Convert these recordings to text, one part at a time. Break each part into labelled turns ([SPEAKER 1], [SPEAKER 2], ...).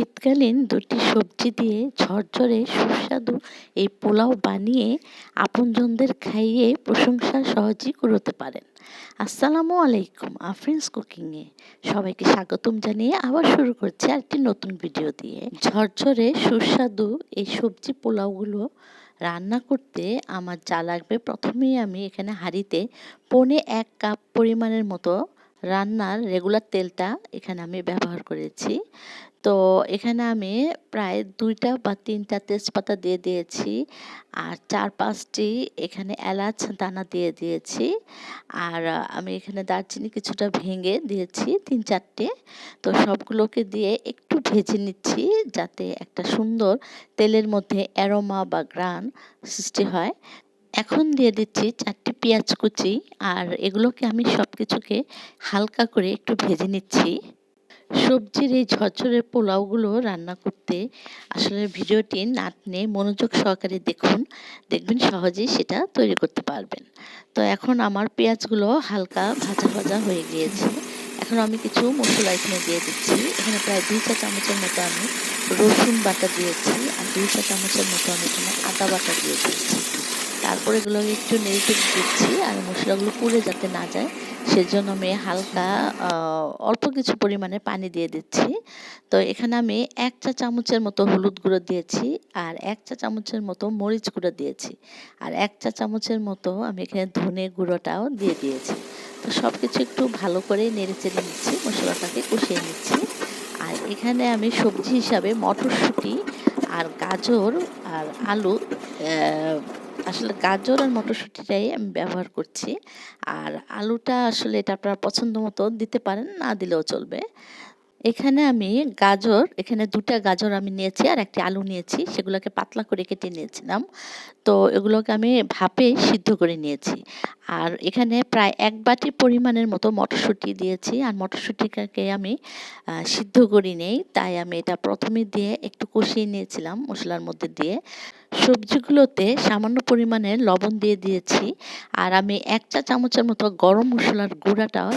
[SPEAKER 1] শীতকালীন দুটি সবজি দিয়ে ঝরঝরে সুস্বাদু এই পোলাও বানিয়ে আপনজনদের খাইয়ে প্রশংসা সহজেই কুড়োতে পারেন। আসসালামু আলাইকুম, আফরিন্স কুকিংয়ে সবাইকে স্বাগতম জানিয়ে আবার শুরু করছি আরেকটি নতুন ভিডিও দিয়ে। ঝরঝরে সুস্বাদু এই সবজি পোলাওগুলো রান্না করতে আমার যা লাগবে প্রথমেই আমি এখানে হাঁড়িতে পৌনে এক কাপ পরিমাণের মতো রান্নার রেগুলার তেলটা এখানে আমি ব্যবহার করেছি। তো এখানে আমি প্রায় দুইটা বা তিনটা তেজপাতা দিয়ে দিয়েছি আর চার পাঁচটি এখানে এলাচ দানা দিয়ে দিয়েছি। আর আমি এখানে দারচিনি কিছুটা ভেঙে দিয়েছি, তিন চারটে। তো সবগুলোকে দিয়ে একটু ভেজে নিচ্ছি যাতে একটা সুন্দর তেলের মধ্যে অ্যারোমা বা গ্রান সৃষ্টি হয়। এখন দিয়ে দিচ্ছি চারটি পেঁয়াজ কুচি আর এগুলোকে আমি সব কিছুকে হালকা করে একটু ভেজে নিচ্ছি। সবজির এই ঝরঝরে পোলাওগুলো রান্না করতে আসলে ভিডিওটি নাটনে মনোযোগ সহকারে দেখুন, দেখবেন সহজেই সেটা তৈরি করতে পারবেন। তো এখন আমার পেঁয়াজগুলো হালকা ভাজা ভাজা হয়ে গিয়েছে। এখন আমি কিছু মশলা এখানে দিয়ে দিচ্ছি। এখানে প্রায় দুই চা চামচের মতো আমি রসুন বাটা দিয়েছি আর দুই চা চামচের মতো আমি এখানে আদা বাটা দিয়ে দিচ্ছি তারপর এগুলো একটু নেড়ে দিচ্ছি আর মশলাগুলো পুড়ে যাতে না যায়, সেজন্য আমি হালকা অল্প কিছু পরিমাণে পানি দিয়ে দিচ্ছি। তো এখানে আমি এক চা চামচের মতো হলুদ গুঁড়ো দিয়েছি আর এক চা চামচের মতো মরিচ গুঁড়ো দিয়েছি। আর এক চা চামচের মতো আমি এখানে ধনে গুঁড়োটাও দিয়ে দিয়েছি। তো সব কিছু একটু ভালো করে নেড়ে চেড়ে নিচ্ছি, মশলাটাকে কষিয়ে নিচ্ছি। আর এখানে আমি সবজি হিসাবে মটরশুঁটি আর গাজর আর আলু আসলে গাজর আর মটরশুঁটিটাই আমি ব্যবহার করছি। আর আলুটা আসলে এটা আপনার পছন্দ মতো দিতে পারেন, না দিলেও চলবে। এখানে আমি গাজর, এখানে দুটা গাজর আমি নিয়েছি আর একটি আলু নিয়েছি, সেগুলোকে পাতলা করে কেটে নিয়েছিলাম। তো এগুলোকে আমি ভাপে সিদ্ধ করে নিয়েছি। আর এখানে প্রায় এক বাটি পরিমাণের মতো মটরশুঁটি দিয়েছি। আর মটরশুঁটিটাকে আমি সিদ্ধ করি নেই তাই আমি এটা প্রথমে দিয়ে একটু কষিয়ে নিয়েছিলাম মশলার মধ্যে দিয়ে। সবজিগুলোতে সামান্য পরিমাণে লবণ দিয়ে দিয়েছি। আর আমি এক চা চামচের মতো গরম মশলার গুঁড়াটাও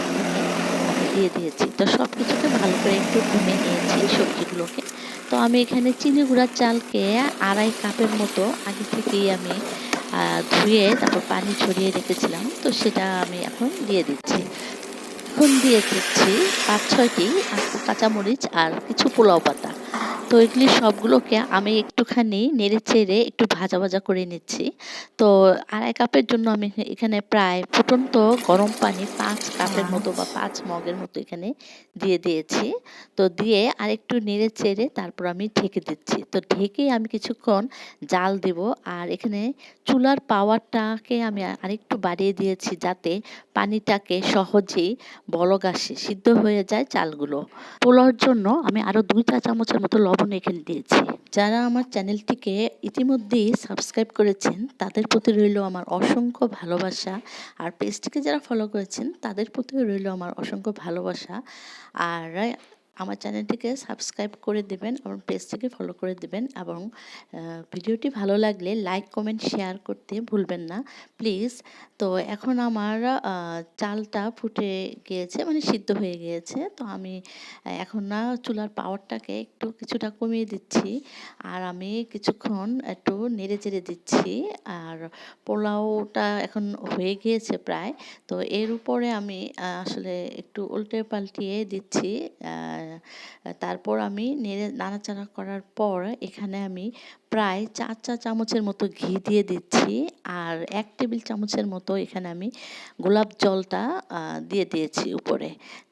[SPEAKER 1] দিয়ে দিয়েছি। তো সব কিছুকে ভালো করে একটু ভুনে নিয়েছি সবজিগুলোকে। তো আমি এখানে চিনি গুঁড়ার চালকে আড়াই কাপের মতো আগে থেকেই আমি ধুয়ে তারপর পানি ছড়িয়ে রেখেছিলাম। তো সেটা আমি এখন দিয়ে দিচ্ছি। এখন দিয়ে দিচ্ছি পাঁচ ছয়টি কাঁচামরিচ আর কিছু পোলাও পাতা। তো এগুলি সবগুলোকে আমি একটুখানি নেড়ে চেড়ে একটু ভাজা ভাজা করে নিচ্ছি। তো আড়াই কাপের জন্য আমি এখানে প্রায় ফুটন্ত গরম পানি পাঁচ কাপের মতো বা পাঁচ মগের মতো এখানে দিয়ে দিয়েছি। তো দিয়ে আরেকটু নেড়ে চেড়ে তারপর আমি ঢেকে দিচ্ছি। তো ঢেকে আমি কিছুক্ষণ জাল দেব আর এখানে চুলার পাওয়ারটাকে আমি আরেকটু বাড়িয়ে দিয়েছি যাতে পানিটাকে সহজেই বলগাসে সিদ্ধ হয়ে যায় চালগুলো। পোলাওর জন্য আমি আরও দুই চা চামচের মতো লবণ এখানে দিয়েছি। যারা আমার চ্যানেলটিকে ইতিমধ্যেই সাবস্ক্রাইব করেছেন, তাদের প্রতি রইল আমার অসংখ্য ভালোবাসা। আর পেজটিকে যারা ফলো করেছেন, তাদের প্রতিও রইল আমার অসংখ্য ভালোবাসা। আর আমার চ্যানেলটিকে সাবস্ক্রাইব করে দেবেন এবং পেজটিকে ফলো করে দেবেন এবং ভিডিওটি ভালো লাগলে লাইক কমেন্ট শেয়ার করতে ভুলবেন না। প্লিজ তো এখন আমার চালটা ফুটে গিয়েছে মানে সিদ্ধ হয়ে গিয়েছে। তো আমি এখন না চুলার পাওয়ারটাকে একটু কিছুটা কমিয়ে দিচ্ছি আর আমি কিছুক্ষণ একটু নেড়ে চেড়ে দিচ্ছি। আর পোলাওটা এখন হয়ে গিয়েছে প্রায়। তো এর উপরে আমি আসলে একটু উল্টে পাল্টিয়ে দিচ্ছি তারপর আমি নেড়ে নাড়াচাড়া করার পর এখানে আমি প্রায় চার চা চামচের মতো ঘি দিয়ে দিচ্ছি আর এক টেবিল চামচের মতো এখানে আমি গোলাপ জলটা দিয়ে দিয়েছি উপরে।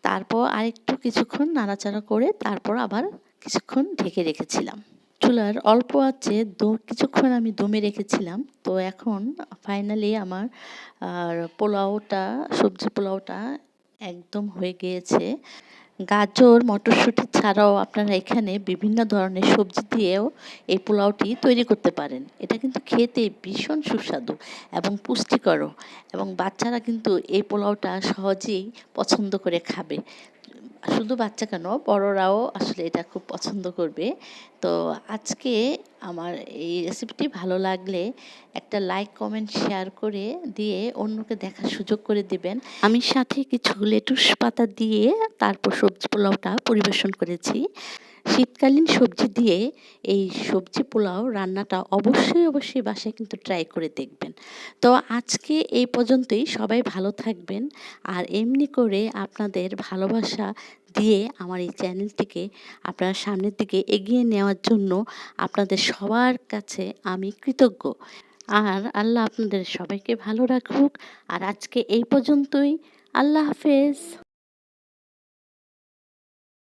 [SPEAKER 1] তারপর আরেকটু কিছুক্ষণ নাড়াচাড়া করে তারপর আবার কিছুক্ষণ ঢেকে রেখেছিলাম। চুলার অল্প আছে দো, কিছুক্ষণ আমি দমে রেখেছিলাম। তো এখন ফাইনালি আমার, আর পোলাওটা, সবজি পোলাওটা একদম হয়ে গিয়েছে। গাজর, মটরশুঁটি ছাড়াও আপনারা এখানে বিভিন্ন ধরনের সবজি দিয়েও এই পোলাওটি তৈরি করতে পারেন। এটা কিন্তু খেতে ভীষণ সুস্বাদু এবং পুষ্টিকরও এবং বাচ্চারা কিন্তু এই পোলাওটা সহজেই পছন্দ করে খাবে। শুধু বাচ্চা কেন, বড়রাও আসলে এটা খুব পছন্দ করবে। তো আজকে আমার এই রেসিপিটি ভালো লাগলে একটা লাইক কমেন্ট শেয়ার করে দিয়ে অন্যকে দেখার সুযোগ করে দিবেন। আমি সাথে কিছু লেটুস পাতা দিয়ে তারপর সবজি পোলাওটা পরিবেশন করেছি। শীতকালীন সবজি দিয়ে এই সবজি পোলাও রান্নাটা অবশ্যই অবশ্যই বাসায় কিন্তু ট্রাই করে দেখবেন। তো আজকে এই পর্যন্তই, সবাই ভালো থাকবেন। আর এমনি করে আপনাদের ভালোবাসা দিয়ে আমার এই চ্যানেলটিকে আপনারা সামনের দিকে এগিয়ে নেওয়ার জন্য আপনাদের সবার কাছে আমি কৃতজ্ঞ। আর আল্লাহ আপনাদের সবাইকে ভালো রাখুক। আর আজকে এই পর্যন্তই, আল্লাহ হাফেজ।